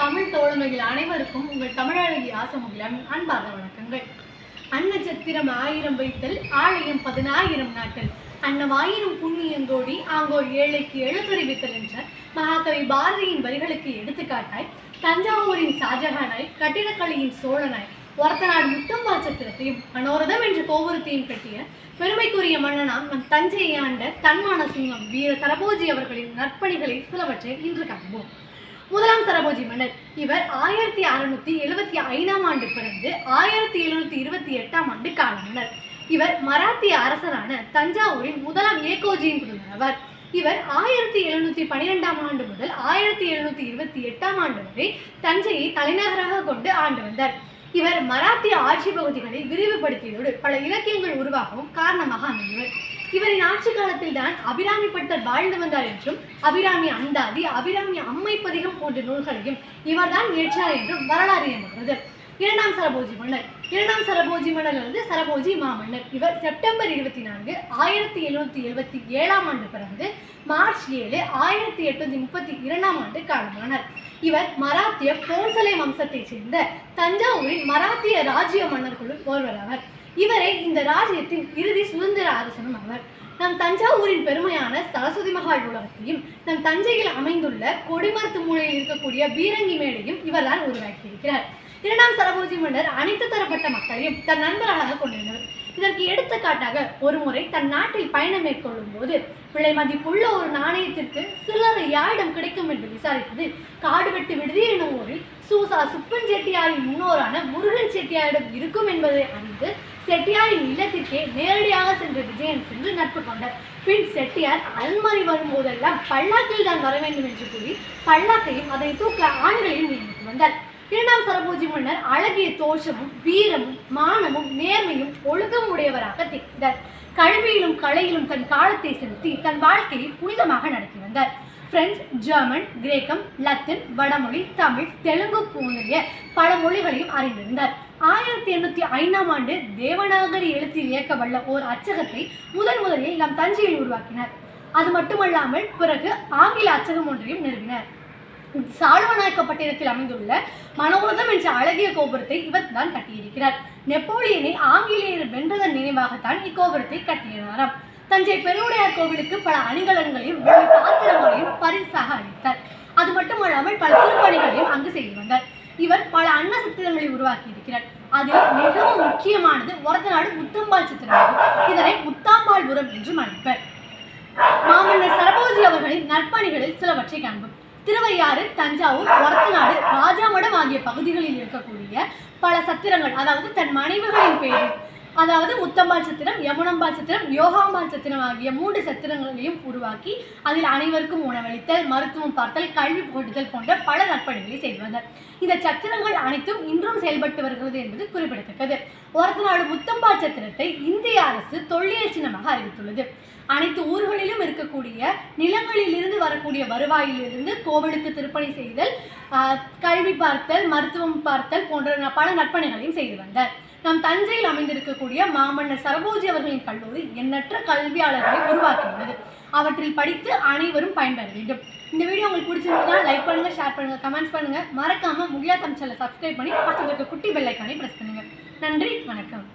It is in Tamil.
தமிழ் தோழமைகள் அனைவருக்கும் உங்கள் தமிழழகி ஆசமுகிலம் அன்பாக வணக்கங்கள். அன்னச்சத்திரம் ஆயிரம் வைத்தல் ஆலயம் பதினாயிரம் நாட்டல். அன்னமாயிரம் புண்ணியங்கோடி ஆங்கோர் ஏழைக்கு எழுத்தறிவித்தல் என்ற மகாகவி பாரதியின் வரிகளுக்கு எடுத்துக்காட்டாய் தஞ்சாவூரின் ஷாஜஹானாய் கட்டிடக்கலையின் சோழனாய் ஒருத்தனார் யுத்தம் வாச்சத்திரத்தையும் மனோரதம் என்ற கோபுரத்தையும் கட்டிய பெருமைக்குரிய மன்னனாம் நம் தஞ்சையை ஆண்ட தன்மான சிங்கம் வீர சரபோஜி அவர்களின் நற்பணிகளை சிலவற்றை இன்று காண்போம். முதலாம் சரபோஜி மன்னர். இவர் ஆயிரத்தி அறுநூத்தி எழுபத்தி ஐந்தாம் ஆண்டு பிறந்து ஆயிரத்தி எழுநூத்தி இருபத்தி எட்டாம் ஆண்டு காலமானார். இவர் மராத்திய அரசரான தஞ்சாவூரின் முதலாம் ஏகோஜியின் குழுவினர் இவர் ஆயிரத்தி எழுநூத்தி பன்னிரெண்டாம் ஆண்டு முதல் ஆயிரத்தி எழுநூத்தி இருபத்தி எட்டாம் ஆண்டு வரை தஞ்சையை தலைநகராக கொண்டு ஆண்டு வந்தார். இவர் மராத்திய ஆட்சி பகுதிகளை விரிவுபடுத்தியதோடு பல இலக்கியங்கள் உருவாகவும் காரணமாக அமைந்தவர். இவரின் ஆட்சி காலத்தில் தான் அபிராமி பட்டர் வாழ்ந்து வந்தார் என்றும் அபிராமி அந்தாதி அபிராமி அம்மை பதிகம் போன்ற நூல்களையும் இவர்தான் ஏற்றார் என்றும் வரலாறு என்கிறது இரண்டாம் சரபோஜி மன்னர் இரண்டாம் சரபோஜி மன்னர் வந்து சரபோஜி மாமன்னர். இவர் செப்டம்பர் இருபத்தி நான்கு ஆயிரத்தி எழுநூத்தி எழுபத்தி ஏழாம் ஆண்டு பிறந்து மார்ச் ஏழு ஆயிரத்தி எட்நூத்தி முப்பத்தி இரண்டாம் ஆண்டு காலமானார். இவர் மராத்திய போன்சலை வம்சத்தைச் சேர்ந்த தஞ்சாவூரின் மராத்திய ராஜ்ய மன்னர்களுள் ஒருவராவர். இவரே இந்த ராஜ்யத்தின் இறுதி சுதந்திர அரசனும் அவர் நம் தஞ்சாவூரின் பெருமையான சரஸ்வதி மகால் உலகத்தையும் நம் தஞ்சையில் அமைந்துள்ள கொடிமரத்து மூலையில் இருக்கக்கூடிய பீரங்கி மேடையும் இவர்தான் உருவாக்கியிருக்கிறார். இரண்டாம் சரபோஜி மன்னர் அனைத்து தரப்பட்ட மக்களையும் தன் நண்பர்களாக கொண்டிருந்தவர். இதற்கு எடுத்துக்காட்டாக ஒருமுறை தன் நாட்டில் பயணம் மேற்கொள்ளும் போது விலை மதிப்புள்ள ஒரு நாணயத்திற்கு சில்லறை யாரிடம் கிடைக்கும் என்று விசாரித்தது காடுவெட்டு விடுதி எனும் ஊரில் சூசா சுப்பன் செட்டியாரின் முன்னோரான முருகன் செட்டியாரிடம் இருக்கும் என்பதை அறிந்து செட்டியாரின் இல்லத்திற்கே நேரடியாக சென்ற விஜயன் சென்று நட்பு கொண்டார். பின் செட்டியார் அல்மறி வரும்போதெல்லாம் பல்லாக்கில் தான் வர வேண்டும் என்று கூறி பல்லாக்கையும் அதை தூக்க ஆண்களையும் நியமித்து வந்தார் இரண்டாம் சரபோஜி மன்னர் அழகிய தோஷமும் வீரமும் மானமும் நேர்மையும் ஒழுக்கம் உடையவராக திகழ்ந்தார். கல்வியிலும் கலையிலும் தன் காலத்தை செலுத்தி தன் வாழ்க்கையை புனிதமாக நடத்தி வந்தார். பிரெஞ்சு ஜெர்மன் கிரேக்கம் லத்தீன் வடமொழி தமிழ் தெலுங்கு போன்றிய பல மொழிகளையும் அறிந்திருந்தார். ஆயிரத்தி எண்ணூத்தி ஐந்தாம் ஆண்டு தேவநாகரி எழுத்தில் இயக்க வல்ல ஓர் அச்சகத்தை முதன் முதலில் நம் தஞ்சையில் உருவாக்கினார். அது மட்டுமல்லாமல் பிறகு ஆங்கில அச்சகம் ஒன்றையும் நிறுவினார். சால்வநாயக்கப்பட்டினத்தில் அமைந்துள்ள மனோரதம் என்ற அழகிய கோபுரத்தை இவர் தான் கட்டியிருக்கிறார். நெப்போலியனை ஆங்கிலேயர் வென்றதன் நினைவாகத்தான் இக்கோபுரத்தை கட்டினாராம். தஞ்சை பெருவுடையார் கோவிலுக்கு பல அணிகலன்களையும் வெள்ளி பாத்திரங்களையும் பரிசாக அளித்தார். அது மட்டுமல்லாமல் பல திருப்பணிகளையும் அங்கு செய்து வந்தார். இவர் பல அன்ன சித்திரங்களை உருவாக்கி இருக்கிறார் அதில் மிகவும் முக்கியமானது ஒரத்தநாடு முத்தம்பால் சித்திரமாகும். இதனை முத்தாம்பால் முத்தாம்பாள்புரம் என்றும் அழைப்பர். மாமன்னர் சரபோஜி அவர்களின் நற்பணிகளில் சிலவற்றை காண்போம். திருவையாறு தஞ்சாவூர் ஒரத்தநாடு ராஜாமடம் ஆகிய பகுதிகளில் இருக்கக்கூடிய பல சத்திரங்கள் அதாவது தன் மனைவிகளின் பெயரில் அதாவது முத்தம்பாள் சத்திரம் யமுனம்பாள் சத்திரம் யோகாம்பாள் சத்திரம் ஆகிய மூன்று சத்திரங்களையும் உருவாக்கி அதில் அனைவருக்கும் உணவளித்தல் மருத்துவம் பார்த்தல் கல்வி போட்டுதல் போன்ற பல நற்பணிகளை செய்து இந்த சத்திரங்கள் அனைத்தும் இன்றும் செயல்பட்டு வருகிறது என்பது குறிப்பிடத்தக்கது. ஒரத்தநாடு முத்தம்பாள் சத்திரத்தை இந்திய அரசு தொல்லியல் சின்னமாக அறிவித்துள்ளது. அனைத்து ஊர்களிலும் இருக்கக்கூடிய நிலங்களில் இருந்து வரக்கூடிய வருவாயிலிருந்து கோவிலுக்கு திருப்பணி செய்தல் கல்வி பார்த்தல் மருத்துவம் பார்த்தல் போன்ற பல நற்பணிகளையும் செய்து வந்தார். நம் தஞ்சையில் அமைந்திருக்கக்கூடிய மாமன்னர் சரபோஜி அவர்களின் கல்லூரி எண்ணற்ற கல்வியாளர்களை உருவாக்கியுள்ளது. அவற்றில் படித்து அனைவரும் பயன்பெற வேண்டும். இந்த வீடியோ உங்களுக்கு பிடிச்சிருந்தா லைக் பண்ணுங்க ஷேர் பண்ணுங்க கமெண்ட்ஸ் பண்ணுங்க. மறக்காம முகியா தமிழ்ச்சலை சப்ஸ்கிரைப் பண்ணி பக்கத்துல இருக்க குட்டி பெல்லைக்கானே பிரஸ் பண்ணுங்க. நன்றி வணக்கம்.